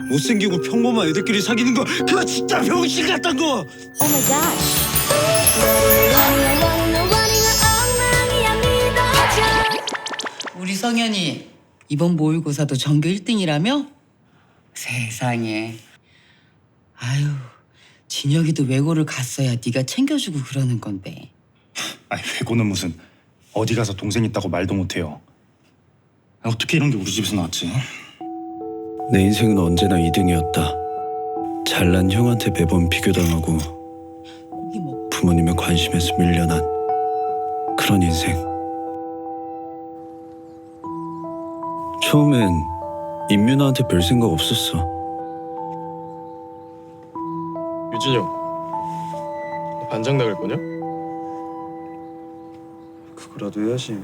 못생기고 평범한 애들끼리 사귀는 거 그거 진짜 병신 같단 거. Oh my gosh. 원이야 원이야 원이야 엉망이야 믿어줘. 우리 성현이 이번 모의고사도 전교 1등이라며? 세상에. 아유, 진혁이도 외고를 갔어야 네가 챙겨주고 그러는 건데. 아니 외고는 무슨 어디 가서 동생 있다고 말도 못해요. 아, 어떻게 이런 게 우리 집에서 나왔지? 내 인생은 언제나 2등이었다. 잘난 형한테 매번 비교당하고. 부모님의 관심에서 밀려난 그런 인생. 처음엔 임윤아한테 별 생각 없었어. 유진영 너 반장 나갈 거냐? 그거라도 해야지.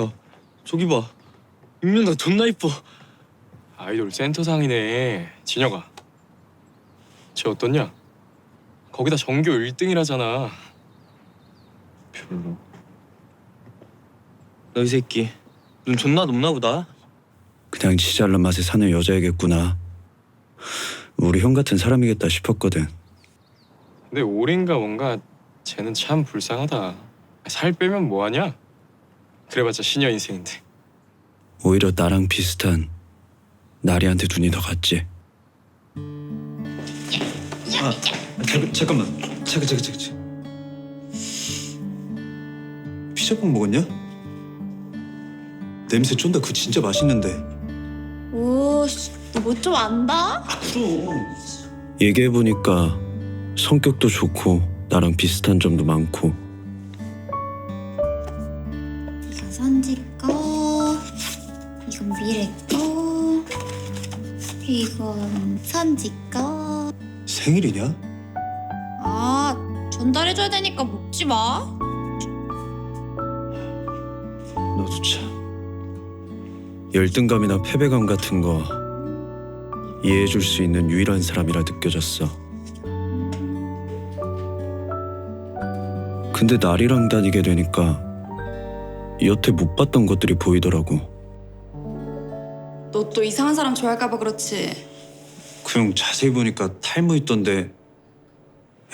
야, 저기 봐. 임윤아 존나 이뻐. 아이돌 센터상이네 진혁아 쟤 어떻냐? 거기다 전교 1등이라잖아 별로. 너 이 새끼 눈 존나 높나 보다. 그냥 지 잘난 맛에 사는 여자애겠구나. 우리 형 같은 사람이겠다 싶었거든. 근데 올인가 뭔가 쟤는 참 불쌍하다 살 빼면 뭐하냐? 그래봤자 시녀 인생인데 오히려 나랑 비슷한 나리한테 눈이 더 갔지. 아, 잠, 잠깐만. 잠깐, 잠깐, 잠깐. 피자빵 먹었냐? 냄새 쫀다. 그거 진짜 맛있는데. 오, 너뭐좀 안다? 얘기해 보니까 성격도 좋고 나랑 비슷한 점도 많고 선지 거, 이건 미래 거, 이건 선지 거. 생일이냐? 아, 전달해줘야 되니까 먹지 마. 너도 참 열등감이나 패배감 같은 거 이해해줄 수 있는 유일한 사람이라 느껴졌어. 근데 나리랑 다니게 되니까 여태 못 봤던 것들이 보이더라고. 너 또 이상한 사람 좋아할까봐 그렇지. 그 형 자세히 보니까 탈모 있던데.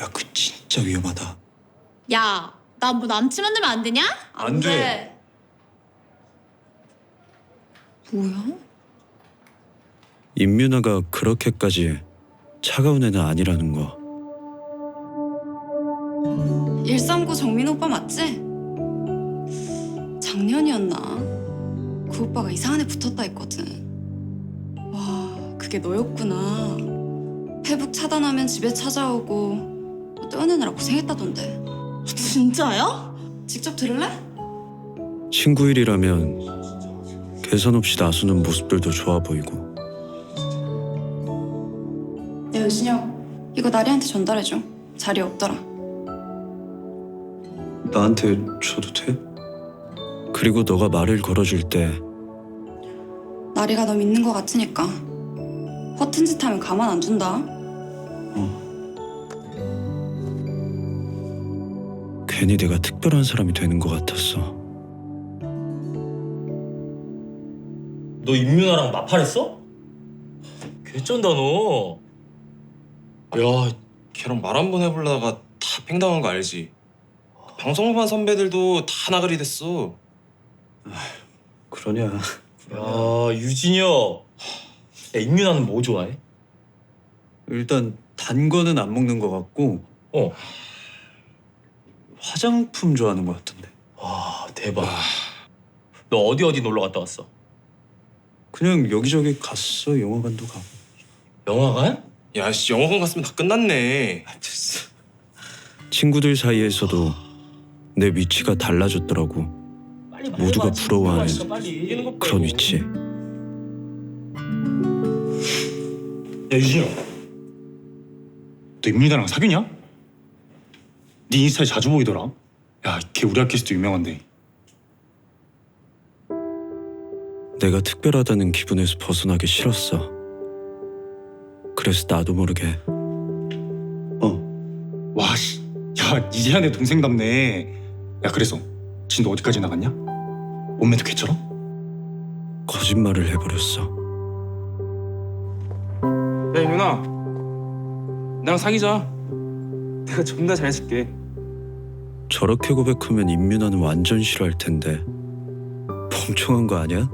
야, 그 진짜 위험하다. 야, 나 뭐 남친 만들면 안 되냐? 안 돼. 뭐야? 임윤아가 그렇게까지 차가운 애는 아니라는 거. 139 정민 오빠 맞지? 작년이었나? 그 오빠가 이상한 애 붙었다 했거든. 와, 그게 너였구나. 페북 차단하면 집에 찾아오고 뭐 떼어내느라 고생했다던데. 진짜야? 직접 들을래? 친구 일이라면 개선 없이 나서는 모습들도 좋아 보이고 야, 유진영. 이거 나리한테 전달해줘. 자리 없더라. 나한테 줘도 돼? 그리고 너가 말을 걸어줄 때 나리가 너 믿는 거 같으니까. 허튼 짓 하면 가만 안 준다. 괜히 내가 특별한 사람이 되는 것 같았어. 너 임윤아랑 마팔했어? 개쩐다 너. 야, 걔랑 말 한 번 해보려다가 다 팽당한 거 알지? 방송반 선배들도 다 나가리 됐어. 그러냐? 야 유진혁. 야 임윤아는 뭐 좋아해? 일단 단 거는 안 먹는 것 같고 어. 화장품 좋아하는 것 같던데. 와 대박. 너 어디 어디 놀러 갔다 왔어? 그냥 여기저기 갔어 영화관도 가고. 영화관? 야, 씨, 영화관 갔으면 다 끝났네. 친구들 사이에서도 내 위치가 달라졌더라고. 빨리 모두가 말해봐. 부러워하는 친구가 있어, 빨리. 그런 위치. 야 유진영, 너 임윤아랑 사귀냐? 네 인스타에 자주 보이더라. 야, 걔 우리 학교에서도 유명한데. 내가 특별하다는 기분에서 벗어나기 싫었어. 그래서 나도 모르게 어 와, 씨, 야 이제야 내 동생답네. 야 그래서 진도 어디까지 나갔냐? 몸매도 개처럼? 거짓말을 해버렸어. 윤아 나랑 사귀자. 내가 존나 잘해줄게. 저렇게 고백하면 임윤아는 완전 싫어할 텐데. 멍청한 거 아니야?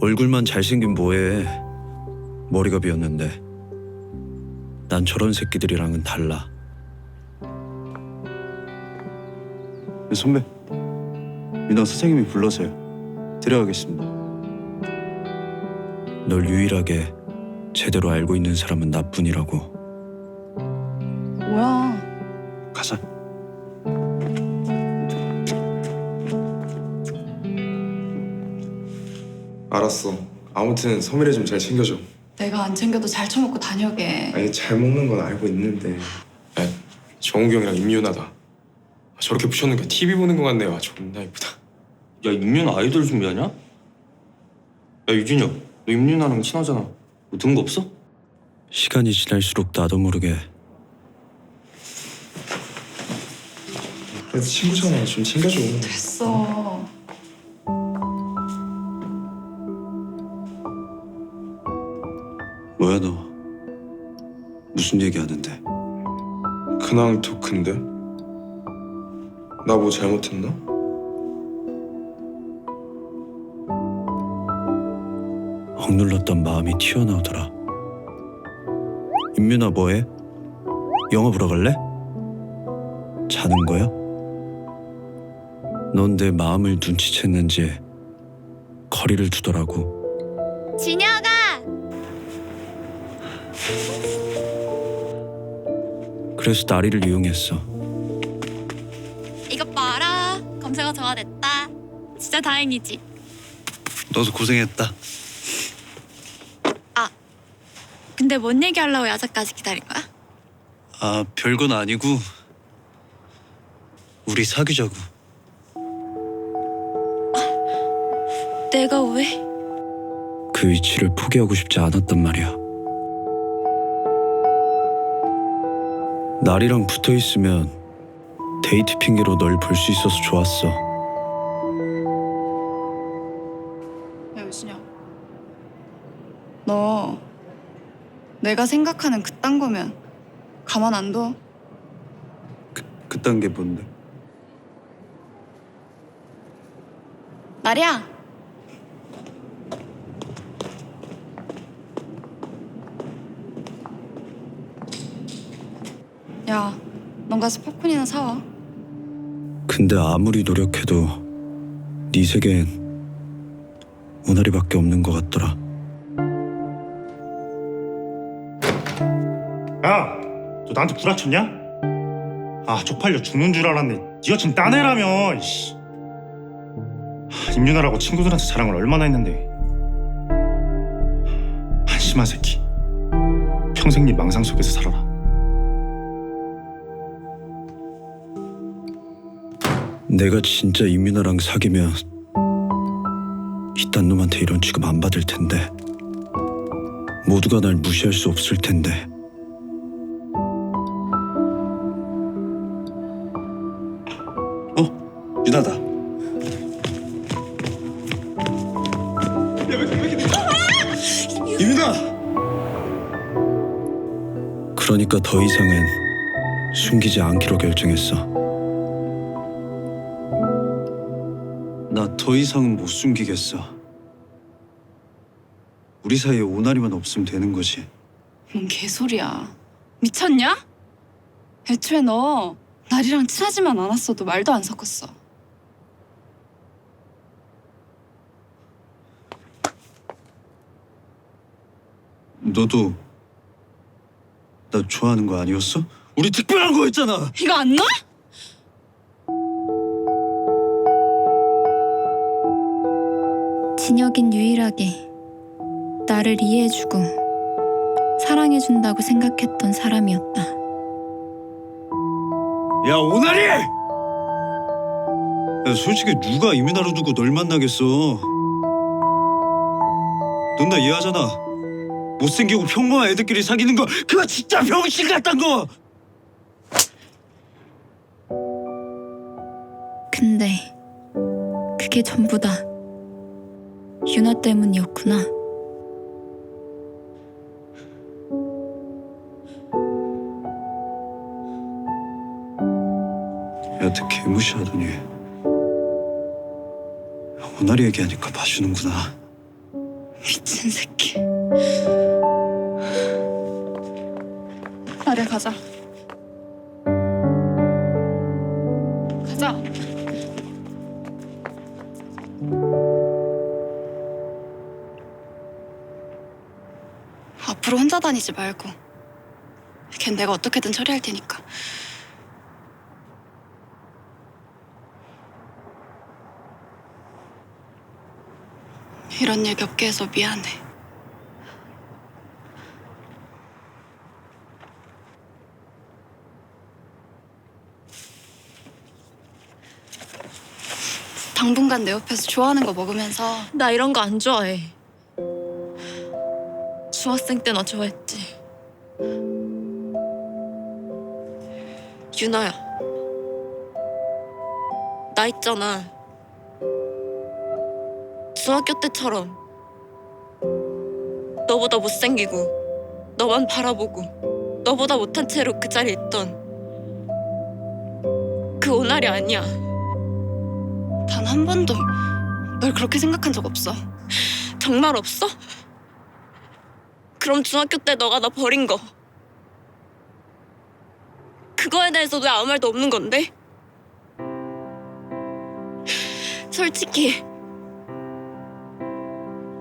얼굴만 잘생긴 뭐해. 머리가 비었는데. 난 저런 새끼들이랑은 달라. 선배. 민아 선생님이 불러서요. 데려가겠습니다. 널 유일하게 제대로 알고 있는 사람은 나뿐이라고 뭐야? 가자 알았어. 아무튼 섬이를 좀 잘 챙겨줘. 내가 안 챙겨도 잘 처먹고 다녀게. 아니 잘 먹는 건 알고 있는데. 야 정욱이 형이랑 임윤아다 저렇게 붙였는 게 TV 보는 거 같네요 아, 존나 이쁘다 야 임윤아 아이돌 준비하냐? 야 유진혁 너 임윤아랑 친하잖아 뭐 들은 거 없어? 시간이 지날수록 나도 모르게 그래도 친구잖아. 좀 챙겨줘. 됐어. 뭐야 너 무슨 얘기하는데 근황 토크인데. 나 뭐 잘못했나? 억눌렀던 마음이 튀어나오더라. 임윤아 뭐해? 영화 보러 갈래? 자는 거야? 넌 내 마음을 눈치챘는지 거리를 두더라고. 진혁아! 그래서 나리를 이용했어. 이것 봐라. 검색어 정화됐다. 진짜 다행이지. 너도 고생했다 근데 뭔 얘기하려고 야자까지 기다린 거야? 아 별건 아니고 우리 사귀자고 내가 왜? 그 위치를 포기하고 싶지 않았단 말이야. 날이랑 붙어 있으면 데이트 핑계로 널 볼 수 있어서 좋았어. 내가 생각하는 그딴 거면 가만 안 둬. 그딴 게 뭔데? 나리야. 야, 넌 가서 팝콘이나 사와. 근데 아무리 노력해도 네 세계엔 오나리밖에 없는 것 같더라. 야, 너 나한테 구라쳤냐? 아, 쪽팔려 죽는 줄 알았네. 네 여친 딴애라며. 이씨. 하, 임윤아라고 친구들한테 자랑을 얼마나 했는데. 한심한 새끼. 평생 네 망상 속에서 살아라. 내가 진짜 이민아랑 사귀면 이딴 놈한테 이런 취급 안 받을 텐데 모두가 날 무시할 수 없을 텐데 유나다 유나 그러니까 더 이상은 숨기지 않기로 결정했어 나 더 이상은 못 숨기겠어. 우리 사이에 오나리만 없으면 되는 거지. 뭔 개소리야. 미쳤냐? 애초에 너 나리랑 친하지만 않았어도 말도 안 섞었어. 너도 나 좋아하는 거 아니었어? 우리 특별한 거였잖아. 이거 안 놔? 진혁인 유일하게 나를 이해해주고 사랑해준다고 생각했던 사람이었다. 야 오나리! 야 솔직히 누가 이민아를 두고 널 만나겠어? 넌 나 이해하잖아. 못생기고 평범한 애들끼리 사귀는 거 그거 진짜 병신 같단 거! 근데 그게 전부 다 유나 때문이었구나. 여태 개무시하더니 원아리 얘기하니까 봐주는구나. 미친 새끼. 나래 가자. 가자. 앞으로 혼자 다니지 말고. 걘 내가 어떻게든 처리할 테니까. 이런 일 겪게 해서 미안해. 당분간 내 옆에서 좋아하는 거 먹으면서 나 이런 거 안 좋아해. 중학생 때 나 좋아했지. 유나야. 나 있잖아. 중학교 때처럼 너보다 못생기고 너만 바라보고 너보다 못한 채로 그 자리에 있던 그 오날이 아니야. 단 한 번도 널 그렇게 생각한 적 없어. 정말 없어? 그럼 중학교 때 너가 나 버린 거 그거에 대해서 왜 아무 말도 없는 건데? 솔직히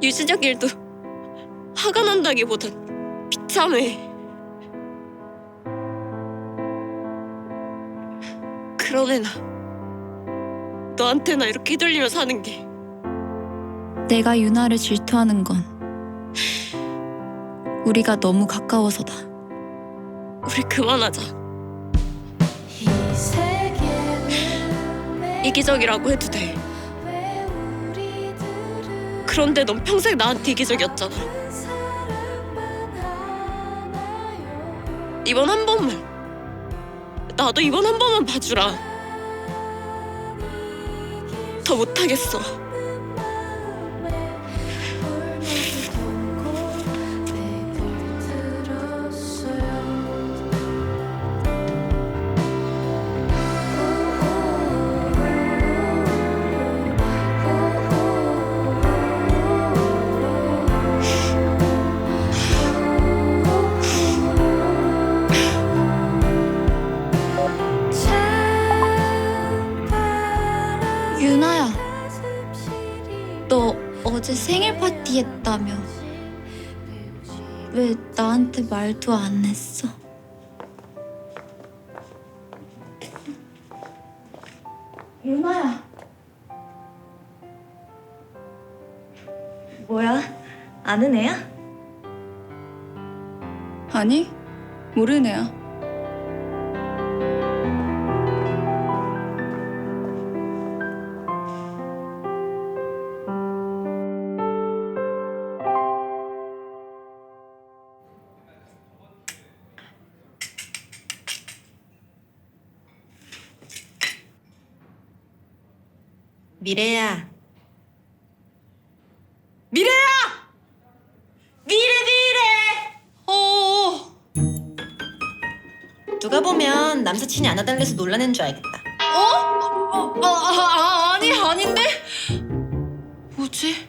유진혁 일도 화가 난다기보단 비참해 그런 애나 너한테나 이렇게 휘둘리며 사는 게 내가 유나를 질투하는 건 우리가 너무 가까워서다. 우리 그만하자. 이기적이라고 해도 돼. 그런데 넌 평생 나한테 이기적이었잖아. 이번 한 번만. 나도 이번 한 번만 봐주라. 더 못하겠어. 유나야, 너 어제 생일 파티 했다며. 왜 나한테 말도 안 했어? 유나야. 뭐야? 아는 애야? 아니, 모르는 애야. 미래야. 미래야! 미래 미래! 어. 누가 보면 남사친이 안 와달래서 놀라는 줄 알겠다. 어? 어, 어, 아, 아, 아니 아닌데? 뭐지?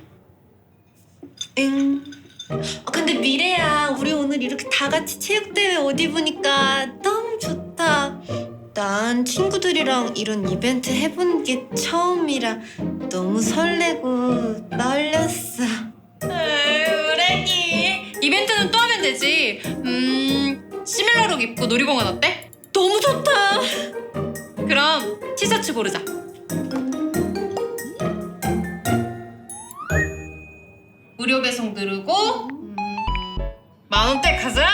응. 어, 근데 미래야, 우리 오늘 이렇게 다 같이 체육대회 옷 입으니까 너무 좋다. 난 친구들이랑 이런 이벤트 해본 게 처음이라 너무 설레고 떨렸어. 우레기 이벤트는 또 하면 되지 음 시밀러룩 입고 놀이공원 어때? 너무 좋다. 그럼 티셔츠 고르자 무료 배송 누르고 음, 만 원대 가자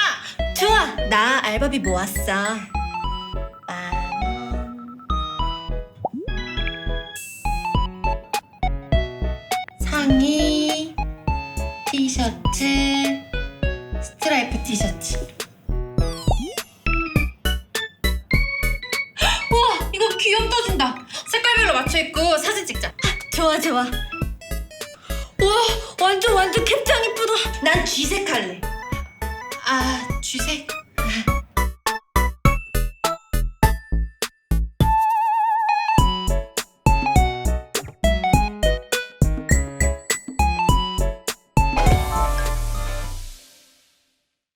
좋아, 나 알바비 모았어. 귀염 터진다 색깔별로 맞춰 입고 사진 찍자 좋아, 좋아. 우와, 완전 완전 캡짱 이쁘다. 난 쥐색 할래. 아 쥐색